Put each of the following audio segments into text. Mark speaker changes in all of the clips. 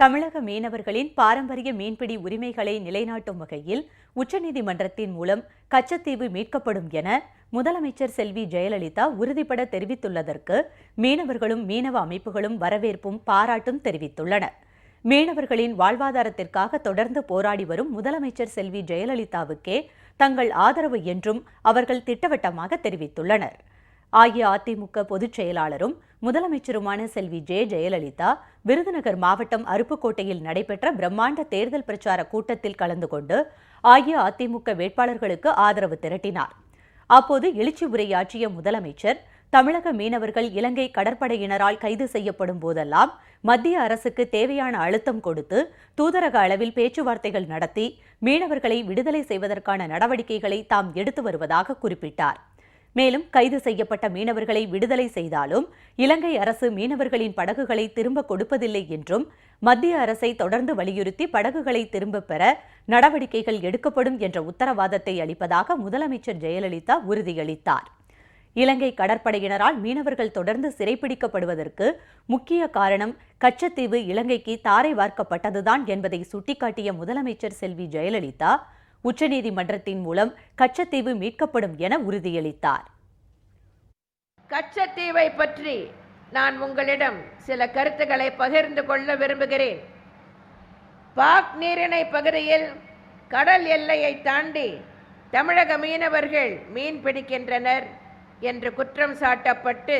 Speaker 1: தமிழக மீனவர்களின் பாரம்பரிய மீன்பிடி உரிமைகளை நிலைநாட்டும் வகையில் உச்சநீதிமன்றத்தின் மூலம் கச்சத்தீவு மீட்கப்படும் என முதலமைச்சர் செல்வி ஜெயலலிதா உறுதிபட தெரிவித்துள்ளதற்கு மீனவர்களும் மீனவ அமைப்புகளும் வரவேற்பும் பாராட்டும் தெரிவித்துள்ளனர். மீனவர்களின் வாழ்வாதாரத்திற்காக தொடர்ந்து போராடி வரும் முதலமைச்சர் செல்வி ஜெயலலிதாவுக்கே தங்கள் ஆதரவு என்றும் அவர்கள் திட்டவட்டமாக தெரிவித்துள்ளனர். அஇஅதிமுக பொதுச் செயலாளரும் முதலமைச்சருமான செல்வி ஜெ ஜெயலலிதா விருதுநகர் மாவட்டம் அருப்புக்கோட்டையில் நடைபெற்ற பிரம்மாண்ட தேர்தல் பிரச்சார கூட்டத்தில் கலந்து கொண்டு அஇஅதிமுக வேட்பாளர்களுக்கு ஆதரவு திரட்டினார். அப்போது எழுச்சி உரையாற்றிய முதலமைச்சர் தமிழக மீனவர்கள் இலங்கை கடற்படையினரால் கைது செய்யப்படும் போதெல்லாம் மத்திய அரசுக்கு தேவையான அழுத்தம் கொடுத்து தூதரக அளவில் பேச்சுவார்த்தைகள் நடத்தி மீனவர்களை விடுதலை செய்வதற்கான நடவடிக்கைகளை தாம் எடுத்து வருவதாக குறிப்பிட்டார். மேலும் கைது செய்யப்பட்ட மீனவர்களை விடுதலை செய்தாலும் இலங்கை அரசு மீனவர்களின் படகுகளை திரும்ப கொடுப்பதில்லை என்றும் மத்திய அரசை தொடர்ந்து வலியுறுத்தி படகுகளை திரும்பப் பெற நடவடிக்கைகள் எடுக்கப்படும் என்ற உத்தரவாதத்தை அளிப்பதாக முதலமைச்சர் ஜெயலலிதா உறுதியளித்தார். இலங்கை கடற்படையினரால் மீனவர்கள் தொடர்ந்து சிறைப்பிடிக்கப்படுவதற்கு முக்கிய காரணம் கச்சத்தீவு இலங்கைக்கு தாரை வார்க்கப்பட்டதுதான் என்பதை சுட்டிக்காட்டிய முதலமைச்சர் செல்வி ஜெயலலிதா உச்சநீதிமன்றத்தின் மூலம் கச்சத்தீவு மீட்கப்படும் என உறுதியளித்தார்.
Speaker 2: கச்சத்தீவை பற்றி நான் உங்களிடம் சில கருத்துக்களை பகிர்ந்து கொள்ள விரும்புகிறேன். பாக் நீரிணை பகுதியில் கடல் எல்லையை தாண்டி தமிழக மீனவர்கள் மீன் பிடிக்கின்றனர் என்று குற்றம் சாட்டப்பட்டு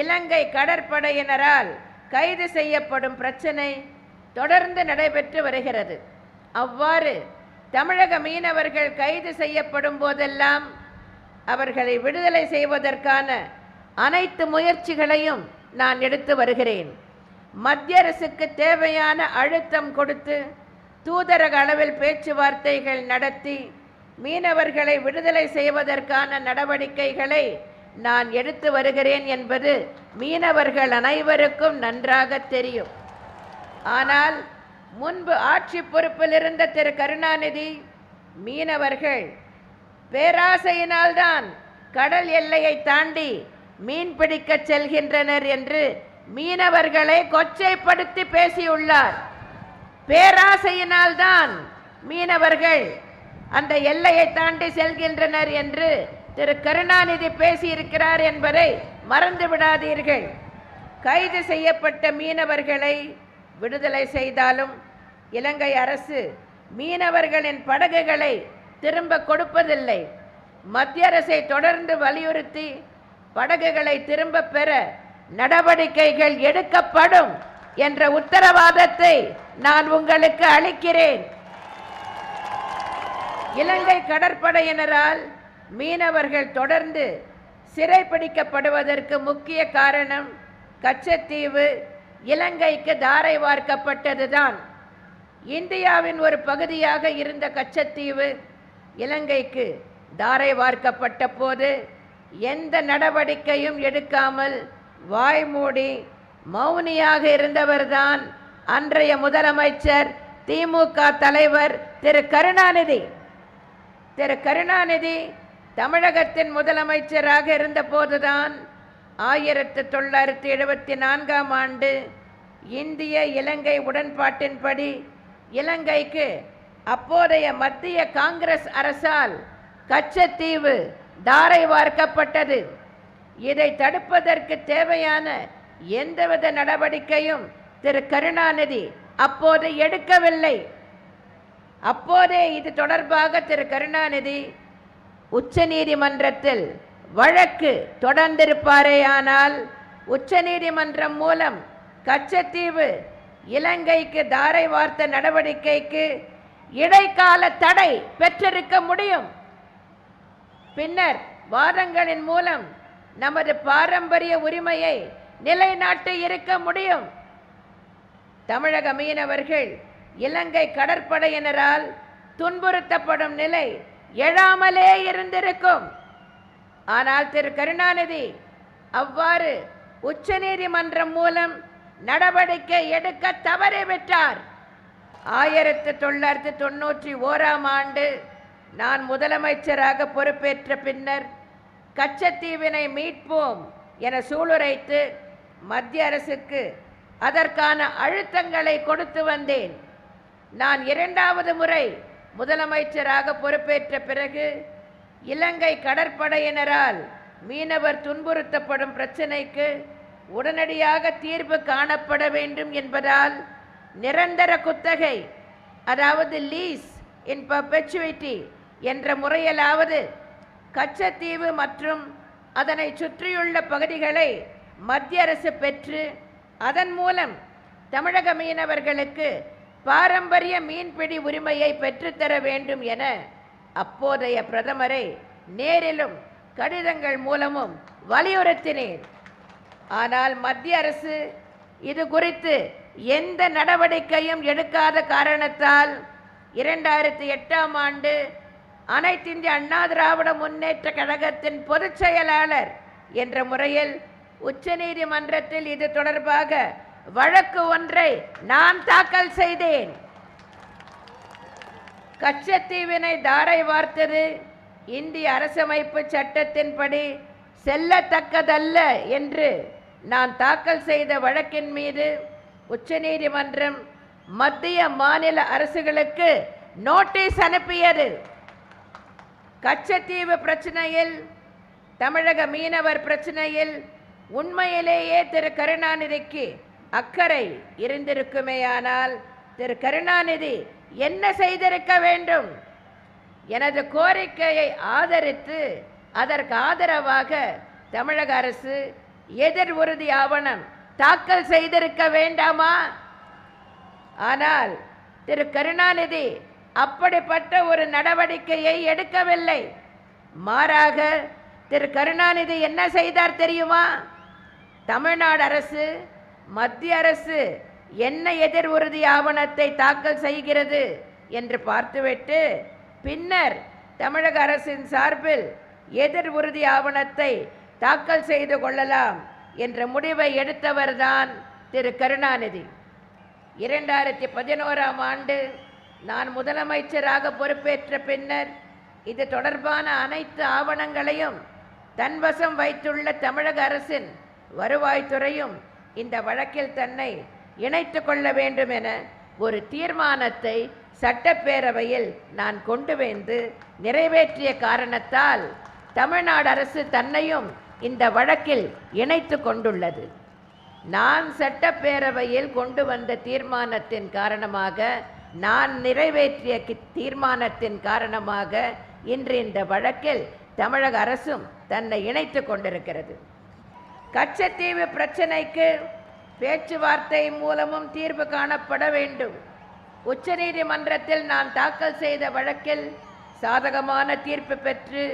Speaker 2: இலங்கை கடற்படையினரால் கைது செய்யப்படும் பிரச்சனை தொடர்ந்து நடைபெற்று வருகிறது. அவ்வாறு தமிழக மீனவர்கள் கைது செய்யப்படும் போதெல்லாம் அவர்களை விடுதலை செய்வதற்கான அனைத்து முயற்சிகளையும் நான் எடுத்து வருகிறேன். மத்திய அரசுக்கு தேவையான அழுத்தம் கொடுத்து தூதரக அளவில் பேச்சுவார்த்தைகள் நடத்தி மீனவர்களை விடுதலை செய்வதற்கான நடவடிக்கைகளை நான் எடுத்து வருகிறேன் என்பது மீனவர்கள் அனைவருக்கும் நன்றாக தெரியும். ஆனால் முன்பு ஆட்சி பொறுப்பில் இருந்த திரு கருணாநிதி மீனவர்கள் பேராசையினால்தான் கடல் எல்லையை தாண்டி மீன் பிடிக்கச் செல்கின்றனர் என்று மீனவர்களை கொச்சைப்படுத்தி பேசியுள்ளார். பேராசையினால்தான் மீனவர்கள் அந்த எல்லையை தாண்டி செல்கின்றனர் என்று திரு கருணாநிதி பேசியிருக்கிறார் என்பதை மறந்து விடாதீர்கள் கைது செய்யப்பட்ட மீனவர்களை விடுதலை செய்தாலும் இலங்கை அரசு மீனவர்களின் படகுகளை திரும்ப கொடுப்பதில்லை. மத்திய அரசை தொடர்ந்து வலியுறுத்தி படகுகளை திரும்ப பெற நடவடிக்கைகள் எடுக்கப்படும் என்ற உத்தரவாதத்தை நான் உங்களுக்கு அளிக்கிறேன். இலங்கை கடற்படையினரால் மீனவர்கள் தொடர்ந்து சிறைப்பிடிக்கப்படுவதற்கு முக்கிய காரணம் கச்சத்தீவு இலங்கைக்கு தாரை வார்க்கப்பட்டதுதான். இந்தியாவின் ஒரு பகுதியாக இருந்த கச்சத்தீவு இலங்கைக்கு தாரை வார்க்கப்பட்ட போது எந்த நடவடிக்கையும் எடுக்காமல் வாய்மூடி மௌனியாக இருந்தவர்தான் அன்றைய முதலமைச்சர் திமுக தலைவர் திரு கருணாநிதி. திரு கருணாநிதி தமிழகத்தின் முதலமைச்சராக இருந்தபோதுதான் ஆயிரத்து தொள்ளாயிரத்தி எழுபத்தி நான்காம் ஆண்டு இந்திய இலங்கை உடன்பாட்டின்படி இலங்கைக்கு அப்போதைய மத்திய காங்கிரஸ் அரசால் கச்சத்தீவு தாரை வார்க்கப்பட்டது. இதை தடுப்பதற்கு தேவையான எந்தவித நடவடிக்கையும் திரு. கருணாநிதி அப்போது எடுக்கவில்லை. அப்போதே இது தொடர்பாக திரு. கருணாநிதி உச்சநீதிமன்றத்தில் வழக்கு தொடர்ந்திருப்பாரேயானால் உச்சநீதிமன்றம் மூலம் கச்சத்தீவு இலங்கைக்கு தாரை வார்த்த நடவடிக்கைக்கு இடைக்கால தடை பெற்றிருக்க முடியும். பின்னர் வாதங்களின் மூலம் நமது பாரம்பரிய உரிமையை நிலைநாட்டி இருக்க முடியும். தமிழக மீனவர்கள் இலங்கை கடற்படையினரால் துன்புறுத்தப்படும் நிலை எழாமலே இருந்திருக்கும். ஆனால் திரு கருணாநிதி அவ்வாறு உச்சநீதிமன்றம் மூலம் நடவடிக்கை எடுக்க தவறிவிட்டார் ஆயிரத்தி தொள்ளாயிரத்தி தொண்ணூற்றி ஓராம் ஆண்டு நான் முதலமைச்சராக பொறுப்பேற்ற பின்னர் கச்சத்தீவினை மீட்போம் என சூளுரைத்து மத்திய அரசுக்கு அதற்கான அழுத்தங்களை கொடுத்து வந்தேன். நான் இரண்டாவது முறை முதலமைச்சராக பொறுப்பேற்ற பிறகு இலங்கை கடற்படையினரால் மீனவர் துன்புறுத்தப்படும் பிரச்சினைக்கு உடனடியாக தீர்வு காணப்பட வேண்டும் என்பதால் நிரந்தர குத்தகை அதாவது லீஸ் இன் பர்பெச்சுவிட்டி என்ற முறையிலாவது கச்சத்தீவு மற்றும் அதனை சுற்றியுள்ள பகுதிகளை மத்திய அரசு பெற்று அதன் மூலம் தமிழக மீனவர்களுக்கு பாரம்பரிய மீன்பிடி உரிமையை பெற்றுத்தர வேண்டும் என அப்போதைய பிரதமரை நேரிலும் கடிதங்கள் மூலமும் வலியுறுத்தினேன். ஆனால் மத்திய அரசு இது குறித்து எந்த நடவடிக்கையும் எடுக்காத காரணத்தால் இரண்டாயிரத்தி எட்டாம் ஆண்டு அனைத்து இந்திய அண்ணா திராவிட முன்னேற்ற கழகத்தின் பொதுச் செயலாளர் என்ற முறையில் உச்சநீதிமன்றத்தில் இது தொடர்பாக வழக்கு ஒன்றை நான் தாக்கல் செய்தேன். கச்சத்தீவினை தாரை வார்த்தது. இந்திய அரசமைப்பு சட்டத்தின்படி செல்லத்தக்கதல்ல என்று நான் தாக்கல் செய்த வழக்கின் மீது உச்சநீதிமன்றம் மத்திய மாநில அரசுகளுக்கு நோட்டீஸ் அனுப்பியது. கச்சத்தீவு பிரச்சனையில் தமிழக மீனவர் பிரச்சனையில் உண்மையிலேயே திரு. கருணாநிதிக்கு அக்கறை இருந்திருக்குமேயானால் திரு கருணாநிதி என்ன செய்திருக்க வேண்டும்? எனது கோரிக்கையை ஆதரித்து அதற்கு ஆதரவாக தமிழக அரசு எதிர் உறுதி ஆவணம் தாக்கல் செய்திருக்க வேண்டாமா? ஆனால் திரு கருணாநிதி அப்படிப்பட்ட ஒரு நடவடிக்கையை எடுக்கவில்லை. மாறாக திரு கருணாநிதி என்ன செய்தார் தெரியுமா? தமிழ்நாடு அரசு மத்திய அரசு என்ன எதிர் உறுதி ஆவணத்தை தாக்கல் செய்கிறது என்று பார்த்துவிட்டு பின்னர் தமிழக அரசின் சார்பில் எதிர் உறுதி ஆவணத்தை தாக்கல் செய்து கொள்ளலாம் என்ற முடிவை எடுத்தவர்தான் திரு. கருணாநிதி. இரண்டாயிரத்தி பதினோராம் ஆண்டு நான் முதலமைச்சராக பொறுப்பேற்ற பின்னர் இது தொடர்பான அனைத்து ஆவணங்களையும் தன்வசம் வைத்துள்ள தமிழக அரசின் வருவாய்த்துறையும் இந்த வழக்கில் தன்னை இணைத்து கொள்ள வேண்டும் என ஒரு தீர்மானத்தை சட்டப்பேரவையில் நான் கொண்டு வந்து நிறைவேற்றிய காரணத்தால் தமிழ்நாடு அரசு தன்னையும் இந்த வழக்கில் இணைத்து கொண்டுள்ளது. நான் சட்டப்பேரவையில் கொண்டு வந்த தீர்மானத்தின் காரணமாக நான் நிறைவேற்றிய தீர்மானத்தின் காரணமாக இன்று இந்த வழக்கில் தமிழக அரசும் தன்னை இணைத்து கொண்டிருக்கிறது. கச்சத்தீவு பிரச்சனைக்கு பேச்சுவார்த்தை மூலமும் தீர்வு காணப்பட வேண்டும். உச்சநீதிமன்றத்தில் நான் தாக்கல் செய்த வழக்கில் சாதகமான தீர்ப்பு பெற்று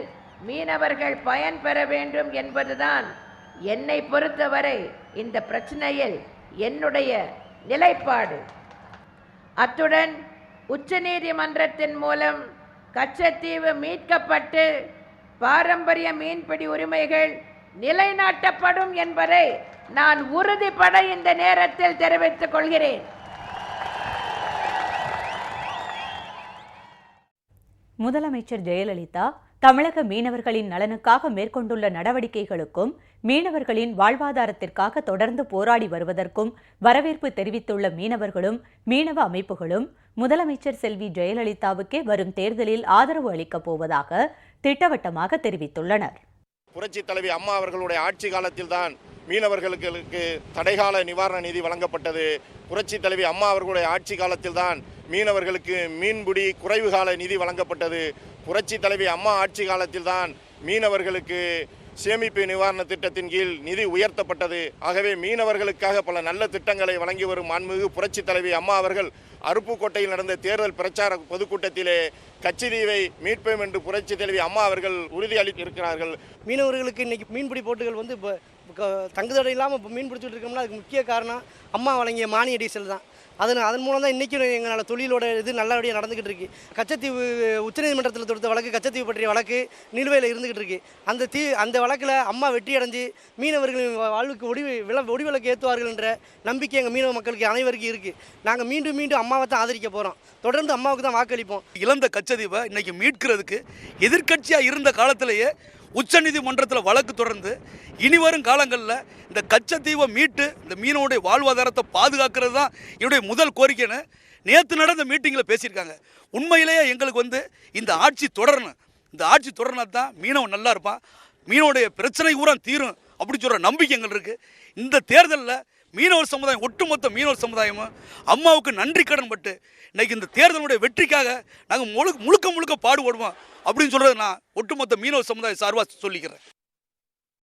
Speaker 2: மீனவர்கள் பயன் பெற வேண்டும் என்பதுதான் என்னை பொறுத்தவரை இந்த பிரச்சனையில் என்னுடைய நிலைப்பாடு. அத்துடன் உச்சநீதிமன்றத்தின் மூலம் கச்சத்தீவு மீட்கப்பட்டு பாரம்பரிய மீன்பிடி உரிமைகள் நிலைநாட்டப்படும் என்பதை நான் உறுதிப்பட இந்த நேரத்தில் தெரிவித்துக் கொள்கிறேன்.
Speaker 1: முதலமைச்சர் ஜெயலலிதா தமிழக மீனவர்களின் நலனுக்காக மேற்கொண்டுள்ள நடவடிக்கைகளுக்கும் மீனவர்களின் வாழ்வாதாரத்திற்காக தொடர்ந்து போராடி வருவதற்கும் வரவேற்பு தெரிவித்துள்ள மீனவர்களும் மீனவ அமைப்புகளும் முதலமைச்சர் செல்வி ஜெயலலிதாவுக்கே வரும் தேர்தலில் ஆதரவு அளிக்கப் போவதாக திட்டவட்டமாக தெரிவித்துள்ளனர்.
Speaker 3: புரட்சி தலைவி அம்மா அவர்களுடைய ஆட்சி காலத்தில்தான் மீனவர்களுக்கு தடைகால நிவாரண நிதி வழங்கப்பட்டது. புரட்சி தலைவி அம்மா அவர்களுடைய ஆட்சி காலத்தில்தான் மீனவர்களுக்கு மீன்பிடி குறைவு கால நிதி வழங்கப்பட்டது. புரட்சி தலைவி அம்மா ஆட்சி காலத்தில்தான் மீனவர்களுக்கு சேமிப்பு நிவாரண திட்டத்தின் கீழ் நிதி உயர்த்தப்பட்டது. ஆகவே மீனவர்களுக்காக பல நல்ல திட்டங்களை வழங்கி வரும் மாண்புமிகு புரட்சி தலைவி அம்மா அவர்கள் அருப்புக்கோட்டையில் நடந்த தேர்தல் பிரச்சார பொதுக்கூட்டத்திலே கச்சிதீவை மீட்போம் என்று புரட்சி தலைவி அம்மா அவர்கள் உறுதியளித்திருக்கிறார்கள்.
Speaker 4: மீனவர்களுக்கு இன்னைக்கு மீன்பிடி போட்டுகள் வந்து தங்கு தடை இல்லாமல் இப்போ மீன் பிடிச்சிட்டு இருக்கோம்னா அதுக்கு முக்கிய காரணம் அம்மா வழங்கிய மானிய டீசல் தான். அதன் அதன் மூலம் தான் இன்றைக்கும் எங்களோட தொழிலோட இது நல்லபடியாக நடந்துக்கிட்டு இருக்கு. கச்சத்தீவு உச்சநீதிமன்றத்தில் தொடுத்த வழக்கு கச்சத்தீவு பற்றிய வழக்கு நிலுவையில் இருந்துகிட்டு இருக்கு. அந்த தீ அந்த வழக்கில் அம்மா வெற்றி அடைஞ்சு மீனவர்களின் வா- வாழ்வுக்கு ஒடி விள ஒடிவிலக்கு ஏற்றுவார்கள் என்ற நம்பிக்கை எங்கள் மீனவ மக்களுக்கு அனைவருக்கும் இருக்குது நாங்கள் மீண்டும் மீண்டும் அம்மாவை தான் ஆதரிக்க போகிறோம் தொடர்ந்து அம்மாவுக்கு தான் வாக்களிப்போம்.
Speaker 5: இழந்த கச்சதீவை இன்றைக்கி மீட்கிறதுக்கு எதிர்க்கட்சியாக இருந்த காலத்திலேயே உச்சநீதிமன்றத்தில் வழக்கு தொடர்ந்து இனி வரும் காலங்களில் இந்த கச்சத்தீவை மீட்டு இந்த மீனவனுடைய வாழ்வாதாரத்தை பாதுகாக்கிறது தான் என்னுடைய முதல் கோரிக்கைன்னு நேற்று நடந்த மீட்டிங்கில் பேசியிருக்காங்க. உண்மையிலேயே எங்களுக்கு வந்து இந்த ஆட்சி தொடரணும். இந்த ஆட்சி தொடர்னா தான் மீனவன் நல்லா இருப்பான். மீனவனுடைய பிரச்சனை பூரா தீரும். அப்படி சொல்கிற நம்பிக்கை எங்களுக்கு இருக்குது இந்த தேர்தலில் மீனவர் சமுதாயம் ஒட்டுமொத்த மீனவர் சமுதாயமும் அம்மாவுக்கு நன்றி கடன் பட்டு இன்றைக்கி இந்த தேர்தலுடைய வெற்றிக்காக நாங்கள் முழு முழுக்க முழுக்க பாடுபடுவோம் அப்படின்னு சொல்கிறது நான் ஒட்டுமொத்த மீனவர் சமுதாயம் சார்பாக சொல்லிக்கிறேன்.